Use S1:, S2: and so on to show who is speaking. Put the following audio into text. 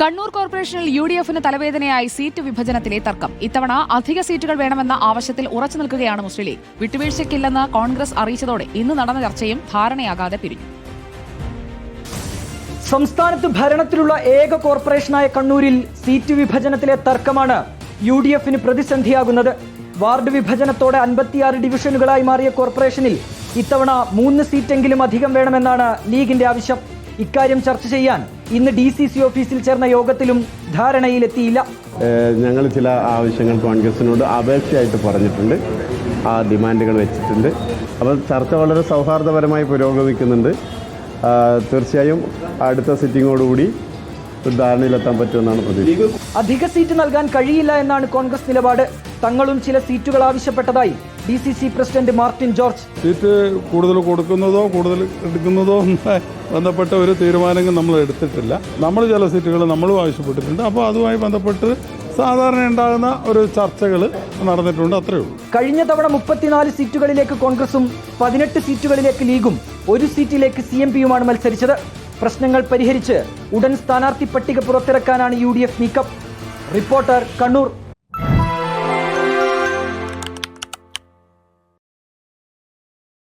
S1: കണ്ണൂർ കോർപ്പറേഷനിൽ U D എഫിന് തലവേദനയായി seat വിഭജനത്തിലെ തർക്കം. ഇത്തവണ അധിക സീറ്റുകൾ വേണമെന്ന ആവശ്യത്തിൽ ഉറച്ചു നിൽക്കുകയാണ് മുസ്ലിം ലീഗ്. വിട്ടുവീഴ്ചയ്ക്കില്ലെന്ന് കോൺഗ്രസ് അറിയിച്ചതോടെ ഇന്ന് നടന്ന ചർച്ചയും ധാരണയാകാതെ പിരിഞ്ഞു.
S2: സംസ്ഥാനത്ത് ഭരണത്തിലുള്ള ഏക കോർപ്പറേഷനായ കണ്ണൂരിൽ സീറ്റ് വിഭജനത്തിലെ തർക്കമാണ് യു ഡി എഫിന് പ്രതിസന്ധിയാകുന്നത്. വാർഡ് വിഭജനത്തോടെ അൻപത്തിയാറ് ഡിവിഷനുകളായി മാറിയ കോർപ്പറേഷനിൽ ഇത്തവണ മൂന്ന് സീറ്റെങ്കിലും അധികം വേണമെന്നാണ് ലീഗിന്റെ ആവശ്യം. ഇക്കാര്യം ചർച്ച ചെയ്യാൻ ഇന്ന് ഡി സി സി ഓഫീസിൽ ചേർന്ന യോഗത്തിലും ധാരണയിലെത്തിയില്ല.
S3: ഞങ്ങൾ ചില ആവശ്യങ്ങൾ കോൺഗ്രസിനോട് അപേക്ഷയായിട്ട് പറഞ്ഞിട്ടുണ്ട്. ആ ഡിമാൻഡുകൾ വെച്ചിട്ടുണ്ട്. അപ്പോൾ ചർച്ച വളരെ സൗഹാർദ്ദപരമായി പുരോഗമിക്കുന്നുണ്ട്. തീർച്ചയായും അടുത്ത സിറ്റിങ്ങോടുകൂടി ഒരു ധാരണയിലെത്താൻ പറ്റുമെന്നാണ് പ്രതീക്ഷ
S2: അധിക സീറ്റ് നൽകാൻ കഴിയില്ല എന്നാണ് കോൺഗ്രസ് നിലപാട്. തങ്ങളും ചില സീറ്റുകൾ ആവശ്യപ്പെട്ടതായി. D C C president Martin George.
S4: Seat കൂടുതൽ കൊടുക്കുന്നതോ കൂടുതൽ എടുക്കുന്നതോ ബന്ധപ്പെട്ട ഒരു തീരുമാനങ്ങൾ നമ്മൾ എടുത്തിട്ടില്ല. നമ്മൾ ചില സീറ്റുകൾ നമ്മളും ആവശ്യപ്പെട്ടിട്ടുണ്ട്. അപ്പോൾ അതുമായി ബന്ധപ്പെട്ട് സാധാരണ ഉണ്ടാകുന്ന ഒരു ചർച്ചകൾ നടന്നിട്ടുണ്ട്. അത്രേ ഉള്ളൂ.
S2: കഴിഞ്ഞ തവണ മുപ്പത്തിനാല് സീറ്റുകളിലേക്ക് കോൺഗ്രസും പതിനെട്ട് സീറ്റുകളിലേക്ക് ലീഗും ഒരു സീറ്റിലേക്ക് സി എം പിയുമാണ് മത്സരിച്ചത്. പ്രശ്നങ്ങൾ പരിഹരിച്ച് ഉടൻ സ്ഥാനാർത്ഥി പട്ടിക പുറത്തിറക്കാനാണ് യു ഡി എഫ് നീക്കം. റിപ്പോർട്ടർ കണ്ണൂർ.